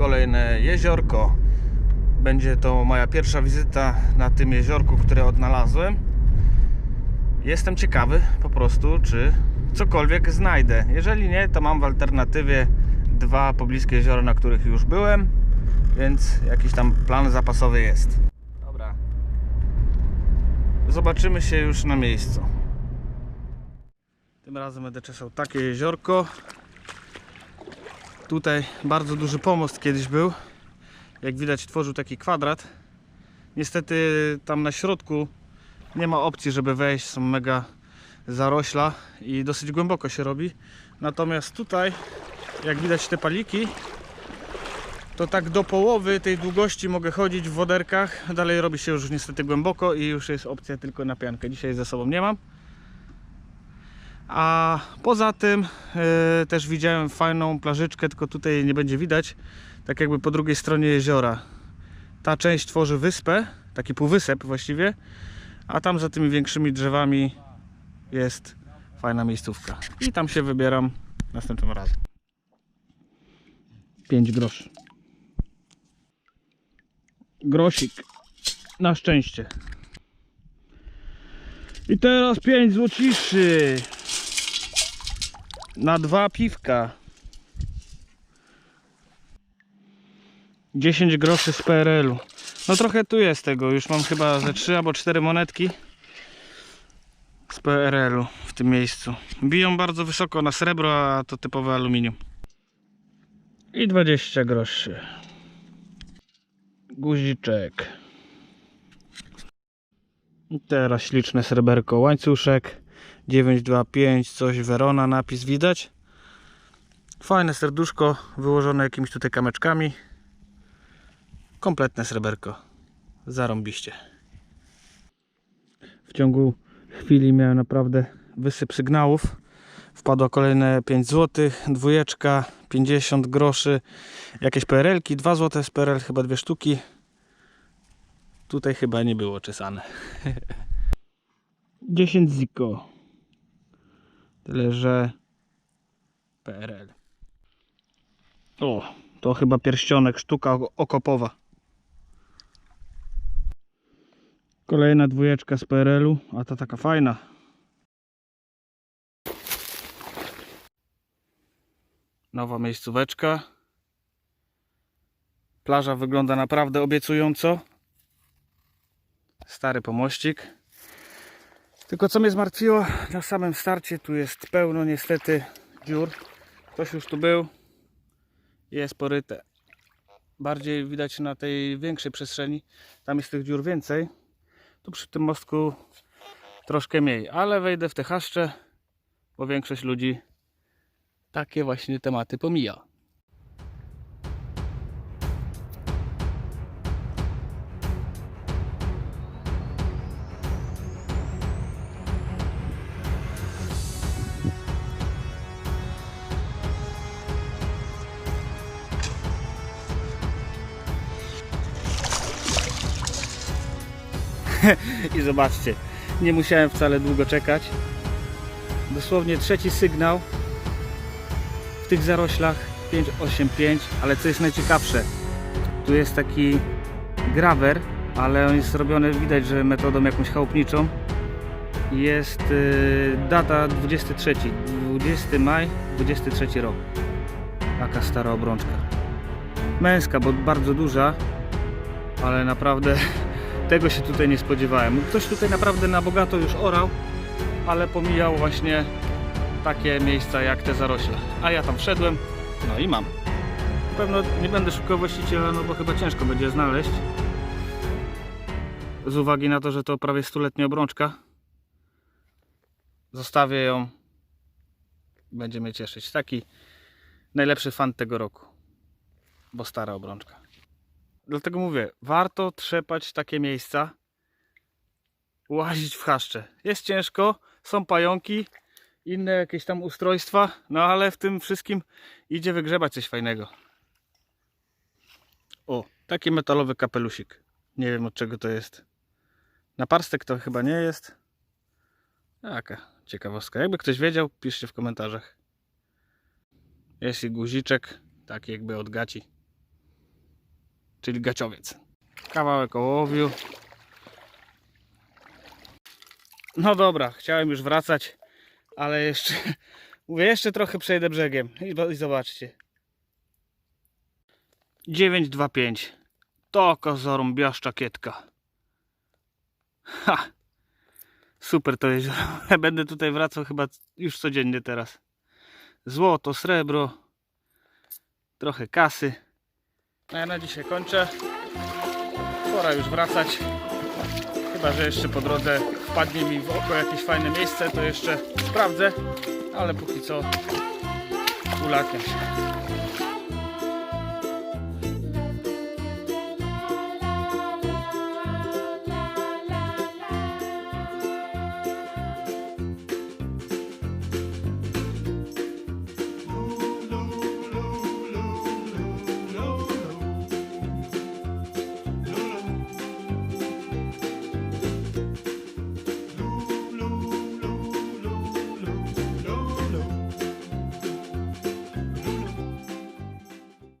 kolejne jeziorko. Będzie to moja pierwsza wizyta na tym jeziorku, które odnalazłem. Jestem ciekawy po prostu, czy cokolwiek znajdę. Jeżeli nie, to mam w alternatywie dwa pobliskie jeziora, na których już byłem, więc jakiś tam plan zapasowy jest. Dobra. Zobaczymy się już na miejscu. Tym razem będę czesał takie jeziorko. Tutaj bardzo duży pomost kiedyś był. Jak widać tworzył taki kwadrat. Niestety tam na środku nie ma opcji, żeby wejść. Są mega zarośla i dosyć głęboko się robi. Natomiast tutaj, jak widać te paliki, to tak do połowy tej długości mogę chodzić w woderkach. Dalej robi się już niestety głęboko i już jest opcja tylko na piankę. Dzisiaj ze sobą nie mam. A poza tym e, też widziałem fajną plażyczkę, tylko tutaj nie będzie widać. Tak jakby po drugiej stronie jeziora. Ta część tworzy wyspę, taki półwysep właściwie, a tam za tymi większymi drzewami jest fajna miejscówka. I tam się wybieram następnym razem. 5 groszy. Grosik. Na szczęście. I teraz 5 złociszy. Na dwa piwka. 10 groszy z PRL-u. No trochę tu jest tego. Już mam chyba ze 3 albo 4 monetki z PRL-u w tym miejscu. Biją bardzo wysoko na srebro, a to typowe aluminium. I 20 groszy. Guziczek. I teraz śliczne sreberko. Łańcuszek. 925, coś Verona napis widać. Fajne serduszko wyłożone jakimiś tutaj kameczkami. Kompletne sreberko. Zarąbiście. W ciągu chwili miałem naprawdę wysyp sygnałów. Wpadło kolejne 5 zł, dwójeczka, 50 groszy, jakieś PRL-ki, 2 zł z PRL, chyba dwie sztuki. Tutaj chyba nie było czesane. 10 ziko. Tyle, że PRL. O, to chyba pierścionek, sztuka oko- okopowa. Kolejna dwójeczka z PRL-u, a ta taka fajna. Nowa miejscóweczka. Plaża wygląda naprawdę obiecująco. Stary pomościk. Tylko co mnie zmartwiło na samym starcie, tu jest pełno niestety dziur. Ktoś już tu był. Jest poryte. Bardziej widać na tej większej przestrzeni. Tam jest tych dziur więcej. Tu przy tym mostku troszkę mniej. Ale wejdę w te chaszcze, bo większość ludzi takie właśnie tematy pomija. I zobaczcie, nie musiałem wcale długo czekać. Dosłownie trzeci sygnał w tych zaroślach 585, ale co jest najciekawsze, tu jest taki grawer, ale on jest robiony, widać, że metodą jakąś chałupniczą. Jest y, data 23, 20 maj, 23 rok. Taka stara obrączka. Męska, bo bardzo duża, ale naprawdę tego się tutaj nie spodziewałem. Ktoś tutaj naprawdę na bogato już orał, ale pomijał właśnie takie miejsca jak te zarośla. A ja tam wszedłem, no i mam. Na pewno nie będę szukał właściciela, no bo chyba ciężko będzie znaleźć. Z uwagi na to, że to prawie stuletnia obrączka. Zostawię ją. Będzie mnie cieszyć. Taki najlepszy fan tego roku. Bo stara obrączka. Dlatego mówię, warto trzepać takie miejsca, łazić w chaszcze. Jest ciężko, są pająki, inne jakieś tam ustrojstwa, no ale w tym wszystkim idzie wygrzebać coś fajnego. O, taki metalowy kapelusik. Nie wiem od czego to jest. Na parstek to chyba nie jest. Jaka ciekawostka. Jakby ktoś wiedział, piszcie w komentarzach. Jest i guziczek, taki jakby od gaci. Czyli gaciowiec. Kawałek ołowiu. No dobra, chciałem już wracać, ale jeszcze, mówię, jeszcze trochę przejdę brzegiem i, i zobaczcie. 925. To kozorum biaszcza kietka. Ha! Super to jezioro. Będę tutaj wracał chyba już codziennie teraz. Złoto, srebro, trochę kasy. A ja na dzisiaj kończę. Pora już wracać. Chyba, że jeszcze po drodze wpadnie mi w oko jakieś fajne miejsce, to jeszcze sprawdzę. Ale póki co ulatniam się.